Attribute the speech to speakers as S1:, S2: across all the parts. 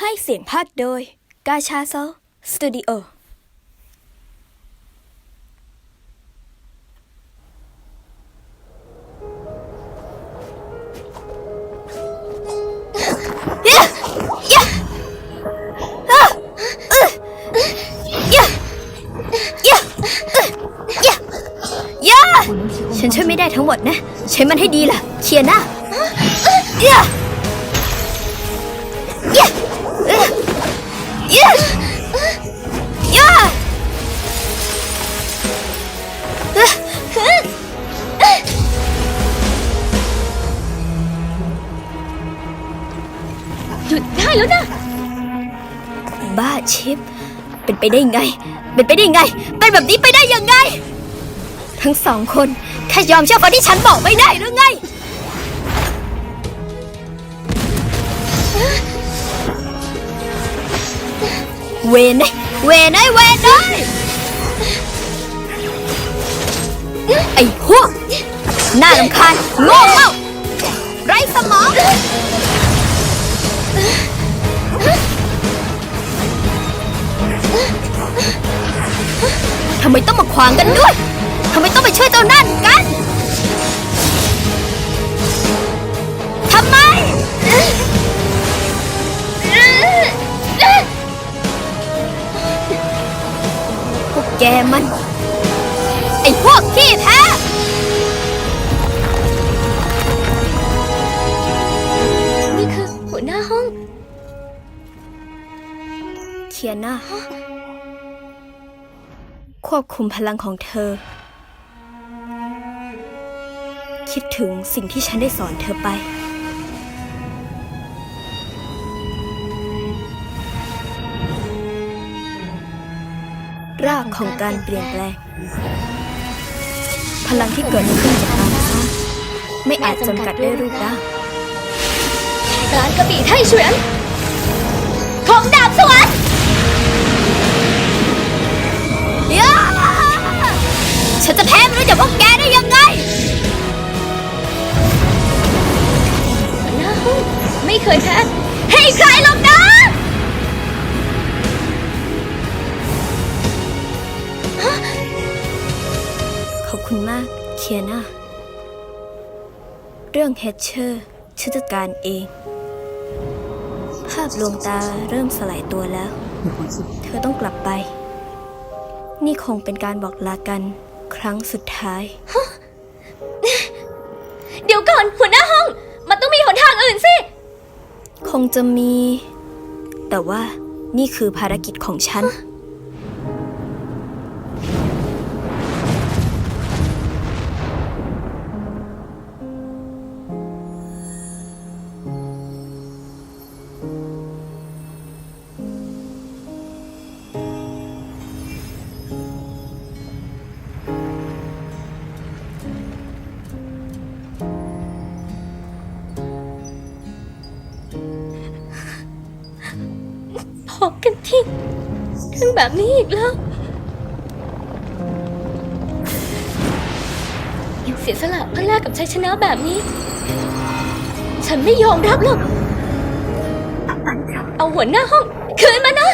S1: ให้เสียงภาคโดยกาชาโซสตูดิโอย่าฉันช่วยไม่ได้ทั้งหมดนะ ใช้มันให้ดีล่ะเคลียร์หน้าย่าย่าย่าย่า
S2: หยุดได้แล้วนะ
S1: บ้าชิป เป็นไปได้ไง เป็นไปได้ไง เป็นแบบนี้ไปได้ยังไง ทั้งสองคนแค่ยอมเชื่อฟังที่ฉันบอกไม่ได้หรือไง เวนไอ้เวนไอ้เวนไอ้ไอ้พวกน่ารำคาญโง่เง่าไร้สมองทำไมต้องมาขวางกันด้วย ทำไมต้องไปช่วยเจ้านั่นกัน ทำไม แกมัน ไอ้พวกขี้แพ้
S2: นี่คือหัวหน้าห้อง
S1: เคียน่าควบคุมพลังของเธอ คิดถึงสิ่งที่ฉันได้สอนเธอไป รากของการเปลี่ยนแปลง พลังที่เกิดขึ้นจากการสร้างไม่อาจจำกัดด้วยรูปร่าง
S2: การกระบี่ไทยเฉวียนของดาบสวรรค์
S1: ย่าฉันจะแพ้ไม่รู้จักพวกแกได้ยังไง
S2: หัวหน้าห้องไม่เคยแพ้ให้ใครหรอก
S1: คุณมากเคียนาเรื่องแฮชเชอร์ฉันจัดการเอง ภาพลวงตาเริ่มสลายตัวแล้ว เธอต้องกลับไป นี่คงเป็นการบอกลากันครั้งสุดท้าย
S2: เดี๋ยวก่อนหัวหน้าห้อง มันต้องมีหนทางอื่นสิ
S1: คงจะมี แต่ว่านี่คือภารกิจของฉัน
S2: พอกันที่ถึงแบบนี้อีกแล้วยังเสียสละเพื่อแลกกับชัยชนะแบบนี้ ฉันไม่ยอมรับหรอกเอาหัวหน้าห้องคืนมานะ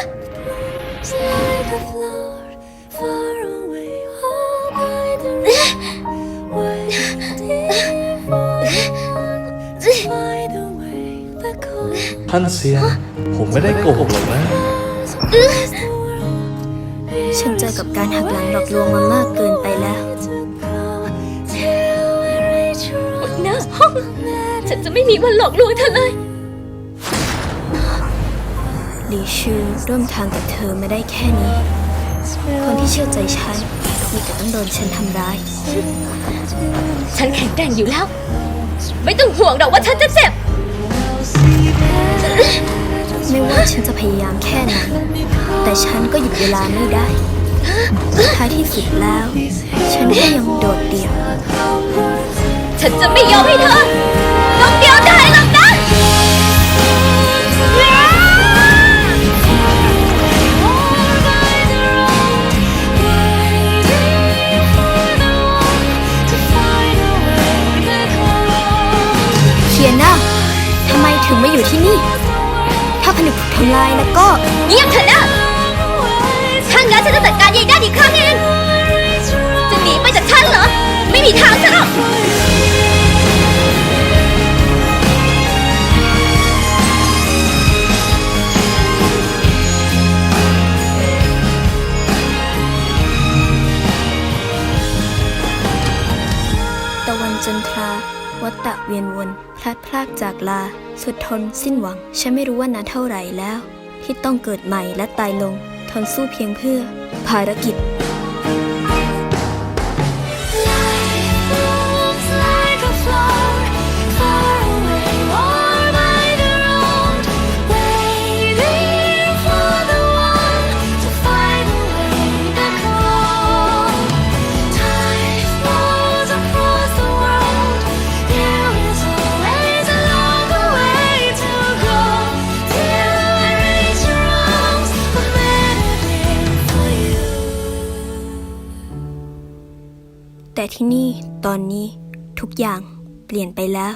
S3: ท่านเสีย ผมไม่ได้โกหกหรอกนะ
S4: the world.
S1: ฉันเจอกับการหักหลังหลอกลวงมามากเกินไปแล้ว
S4: To go till we reach
S2: หัวหน้าห้องฉันจะไม่มีวันหลอกลวงเธอเลย
S1: หลีชื่อร่วมทางกับเธอไม่ได้แค่นี้ คนที่เชื่อใจฉัน มีแต่ต้องโดนฉันทำร้าย
S2: ฉันแข็งแกร่งอยู่แล้ว ไม่ต้องห่วงหรอกว่าฉันจะเจ็บ
S1: ฉันจะพยายามแค่ไหน แต่ฉันก็หยุดเวลาไม่ได้ ท้ายที่สุดแล้ว ฉันก็ยังโดดเดี่ยว
S2: ฉันจะไม่ยอมให้เธอต้องเดียวดายหรอกนะ
S4: to find a way that calls.
S1: เคียน่าทำไมถึงมาอยู่ที่นี่ ถ้า
S2: ผนึกถูกทำลายแล้วก็
S1: เงี เวี
S2: ยนวน พลัดพรากจากลา สุดทนสิ้นหวัง ฉันไม่รู้ว่านานเท่าไหร่แล้ว ที่ต้องเกิดใหม่และตายลง ทนสู้เพียงเพื่อ ภารกิจ ที่นี่ตอนนี้ทุกอย่างเปลี่ยนไปแล้ว